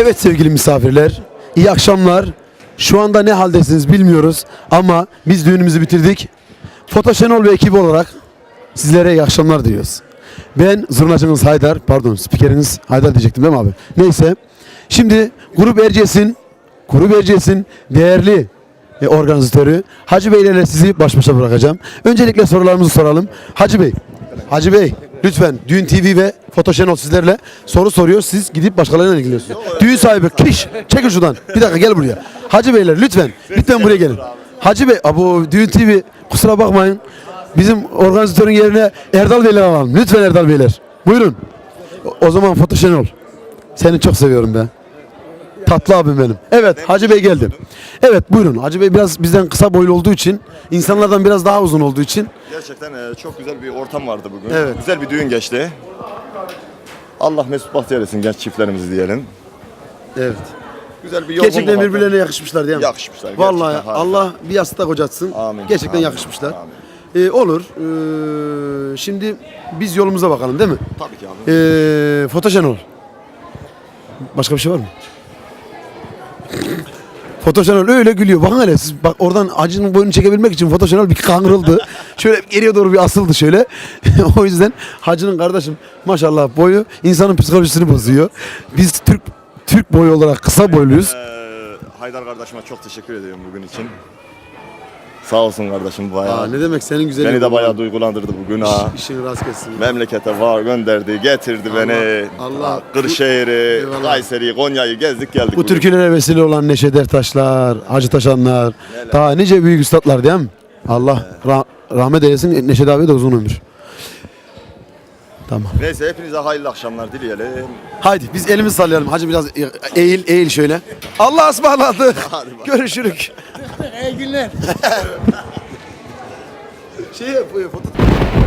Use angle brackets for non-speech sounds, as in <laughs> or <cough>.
Evet sevgili misafirler, iyi akşamlar. Şu anda ne haldesiniz bilmiyoruz ama biz düğünümüzü bitirdik. Foto Şenol ve ekibi olarak sizlere iyi akşamlar diliyoruz. Ben zurnacınız Haydar, pardon spikeriniz Haydar diyecektim değil mi abi? Neyse. Şimdi Grup Erciyes'in, Grup Erciyes'in değerli e, organizatörü Hacı Bey ile sizi baş başa bırakacağım. Öncelikle sorularımızı soralım. Hacı Bey, Hacı Bey lütfen Düğün TV ve Foto Şenol sizlerle soru soruyor. Siz gidip başkalarıyla ilgileniyorsunuz. Düğün sahibi kiş çekin şuradan. Bir dakika gel buraya. Hacı Beyler lütfen lütfen buraya gelin. Hacı Bey, abo Düğün TV kusura bakmayın. Bizim organizatörün yerine Erdal Beyler alalım. Lütfen Erdal Beyler. Buyurun. O, zaman Foto Şenol. Seni çok seviyorum be. Tatlı abim benim. Evet Hacı Bey geldi. Evet buyurun. Hacı Bey biraz bizden kısa boylu olduğu için, insanlardan biraz daha uzun olduğu için Gerçekten e, çok güzel bir ortam vardı bugün. Evet. Güzel bir düğün geçti. Allah mesut bahtiyar etsin genç çiftlerimizi diyelim. evet. Güzel bir yorgunluk Gerçekten hatta. birbirlerine yakışmışlar değil mi? Yakışmışlar, Vallahi gerçekten harika. Allah bir yastıkta kocatsın. Amin, Gerçekten amin, yakışmışlar. amin. Ee, olur. Ee, şimdi biz yolumuza bakalım değil mi? Tabii ki abi. Ee, Fotoşenol. Başka bir şey var mı? Fotoşenol öyle gülüyor. Bakın hele siz bak oradan acının boyunu çekebilmek için Fotoşenol bir kangırıldı. <laughs> şöyle geriye doğru bir asıldı şöyle. <laughs> o yüzden hacının kardeşim maşallah boyu insanın psikolojisini bozuyor. Biz Türk Türk boyu olarak kısa boyluyuz. Ee, Haydar kardeşime çok teşekkür ediyorum bugün için. Sağ olsun kardeşim bayağı. Aa, ne demek senin güzelliğin. Beni de bu. bayağı duygulandırdı bugün ha. İşin rast kessin. Memlekete var gönderdi, getirdi beni. Allah. Kırşehir'i, Eyvallah. Kayseri'yi, Konya'yı gezdik geldik. Bu bugün. türkülere vesile olan Neşet Ertaşlar, Hacı Taşanlar, Neler. daha nice büyük üstadlar değil mi? Allah ra- rahmet eylesin Neşet abi de uzun ömür. Tamam. Neyse hepinize hayırlı akşamlar dileyelim. Haydi biz elimizi sallayalım. Hacı biraz eğil eğil şöyle. Allah ısmarladı. Görüşürük. Günler. <laughs> Şey yap, foto-